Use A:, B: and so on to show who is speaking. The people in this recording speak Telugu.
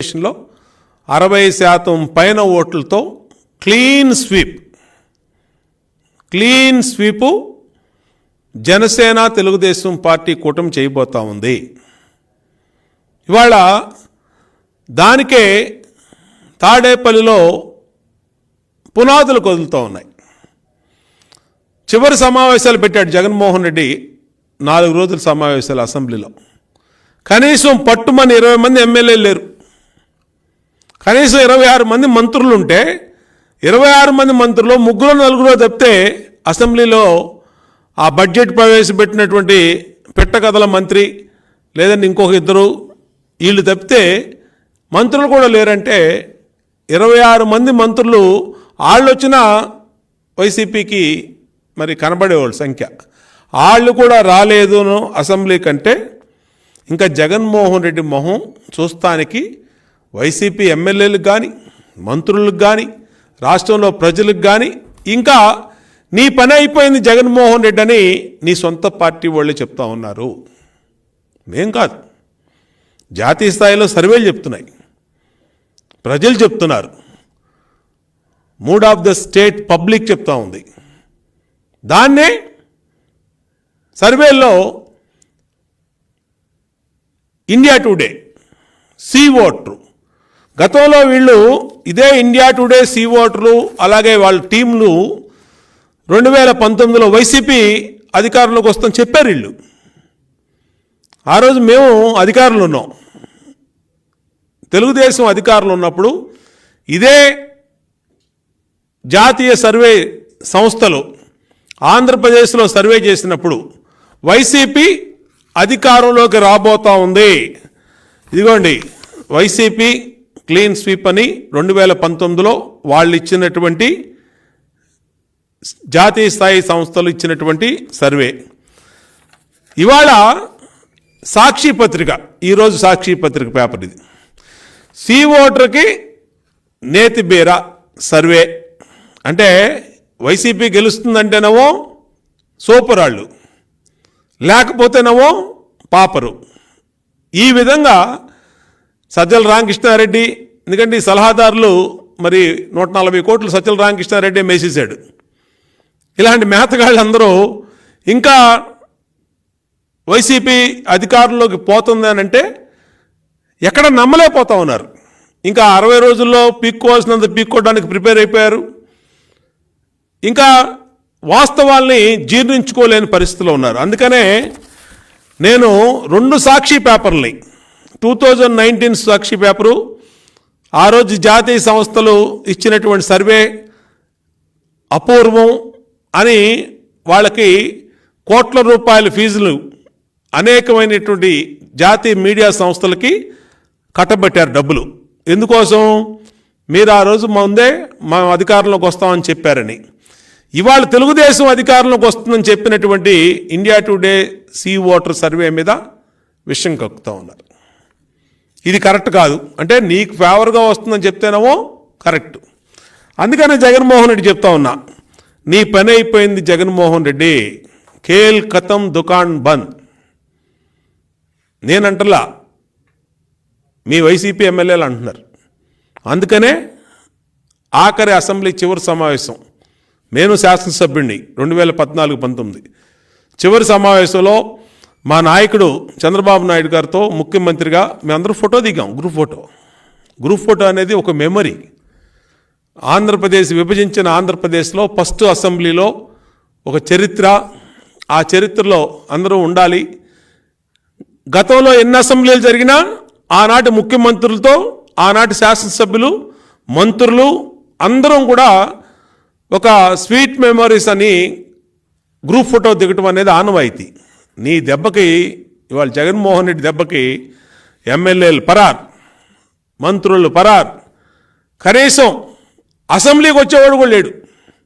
A: లో అరవై శాతం పైన ఓట్లతో clean sweep. Clean sweep Janasena Telugudesam party కూటమి చేయబోతా ఉంది. ఇవాళ దానికే తాడేపల్లిలో పునాదులు కదులుతూ ఉన్నాయి. చివరి సమావేశాలు పెట్టాడు జగన్మోహన్ రెడ్డి నాలుగు రోజుల సమావేశాలు అసెంబ్లీలో. కనీసం పట్టుమని ఇరవై మంది ఎమ్మెల్యేలు లేరు. కనీసం ఇరవై ఆరు మంది మంత్రులు ఉంటే ఇరవై ఆరు మంది మంత్రులు ముగ్గురు నలుగురు తప్పితే అసెంబ్లీలో ఆ బడ్జెట్ ప్రవేశపెట్టినటువంటి పెట్టకథల మంత్రి లేదంటే ఇంకొక ఇద్దరు వీళ్ళు తప్పితే మంత్రులు కూడా లేరంటే ఇరవై ఆరు మంది మంత్రులు వాళ్ళు వచ్చిన వైసీపీకి మరి కనబడేవాళ్ళు సంఖ్య. వాళ్ళు కూడా రాలేదును అసెంబ్లీ కంటే ఇంకా జగన్మోహన్ రెడ్డి మొహం చూస్తానికి వైసీపీ ఎమ్మెల్యేలకు కానీ మంత్రులకు కానీ రాష్ట్రంలో ప్రజలకు కానీ ఇంకా నీ పని అయిపోయింది జగన్మోహన్ రెడ్డి అని నీ సొంత పార్టీ వాళ్ళే చెప్తా ఉన్నారు. మేం కాదు. జాతీయ స్థాయిలో సర్వేలు చెప్తున్నాయి. ప్రజలు చెప్తున్నారు. Mood of the state public చెప్తా ఉంది. దాన్నే సర్వేల్లో ఇండియా టుడే సి ఓట్రు గతంలో వీళ్ళు ఇదే ఇండియా టుడే సీ ఓటర్లు అలాగే వాళ్ళ టీంలు రెండు వేల పంతొమ్మిదిలో వైసీపీ అధికారంలోకి వస్తాం చెప్పారు వీళ్ళు. ఆ రోజు మేము అధికారంలో ఉన్నాం. తెలుగుదేశం అధికారంలో ఉన్నప్పుడు ఇదే జాతీయ సర్వే సంస్థలు ఆంధ్రప్రదేశ్లో సర్వే చేసినప్పుడు వైసీపీ అధికారంలోకి రాబోతా ఉంది. ఇదిగోండి వైసీపీ క్లీన్ స్వీప్ అని రెండు వేల పంతొమ్మిదిలో వాళ్ళు ఇచ్చినటువంటి జాతీయ స్థాయి సంస్థలు ఇచ్చినటువంటి సర్వే. ఇవాళ సాక్షి పత్రిక ఈరోజు సాక్షి పత్రిక పేపర్ ఇది. సి ఓటర్కి నేతి బీర సర్వే. అంటే వైసీపీ గెలుస్తుందంటేనేమో సూపరాళ్ళు లేకపోతేనేమో పాపరు. ఈ విధంగా సజ్జల రామకృష్ణారెడ్డి ఎందుకంటే ఈ సలహాదారులు మరి నూట నలభై కోట్లు సజ్జల రామకృష్ణారెడ్డి మేసేశాడు. ఇలాంటి మేతగాళ్ళందరూ ఇంకా వైసీపీ అధికారంలోకి పోతుంది అని అంటే ఎక్కడ నమ్మలేకపోతా ఉన్నారు. ఇంకా అరవై రోజుల్లో పీక్కోవాల్సినంత పీక్కోవడానికి ప్రిపేర్ అయిపోయారు. ఇంకా వాస్తవాల్ని జీర్ణించుకోలేని పరిస్థితిలో ఉన్నారు. అందుకనే నేను రెండు సాక్షి పేపర్ని two thousand nineteen Sakshi paper ఆ రోజు జాతీయ సంస్థలు ఇచ్చినటువంటి సర్వే అపూర్వం అని వాళ్ళకి కోట్ల రూపాయల ఫీజులు అనేకమైనటువంటి జాతీయ మీడియా సంస్థలకి కట్టబెట్టారు డబ్బులు. ఎందుకోసం? మీరు ఆ రోజు ముందే మా అధికారంలోకి వస్తామని చెప్పారని. ఇవాళ తెలుగుదేశం అధికారంలోకి వస్తుందని చెప్పినటువంటి India Today C voter survey మీద విషయం కక్కుతూ ఉన్నారు. ఇది కరెక్ట్ కాదు. అంటే నీకు ఫేవర్గా వస్తుందని చెప్తేనేమో కరెక్ట్. అందుకని జగన్మోహన్ రెడ్డి చెప్తా ఉన్నా నీ పని అయిపోయింది జగన్మోహన్ రెడ్డి. ఖేల్ ఖతం దుకాన్ బంద్. నేనంటలా మీ వైసీపీ ఎమ్మెల్యేలు అంటున్నారు. అందుకనే ఆఖరి అసెంబ్లీ చివరి సమావేశం. నేను శాసనసభ్యుడిని రెండు వేల పద్నాలుగు పంతొమ్మిది. చివరి సమావేశంలో మా నాయకుడు చంద్రబాబు నాయుడు గారితో ముఖ్యమంత్రిగా మేమందరూ ఫోటో దిగాం గ్రూప్ ఫోటో. గ్రూప్ ఫోటో అనేది ఒక మెమరీ. ఆంధ్రప్రదేశ్ విభజించిన ఆంధ్రప్రదేశ్లో ఫస్ట్ అసెంబ్లీలో ఒక చరిత్ర. ఆ చరిత్రలో అందరూ ఉండాలి. గతంలో ఎన్ని అసెంబ్లీలు జరిగినా ఆనాటి ముఖ్యమంత్రులతో ఆనాటి శాసనసభ్యులు మంత్రులు అందరం కూడా ఒక స్వీట్ మెమరీస్ అని గ్రూప్ ఫోటో దిగటం అనేది ఆనవాయితీ. నీ దెబ్బకి ఇవాళ జగన్మోహన్ రెడ్డి దెబ్బకి ఎమ్మెల్యేలు పరార్ మంత్రులు పరార్. కనీసం అసెంబ్లీకి వచ్చేవాడు కూడా లేడు.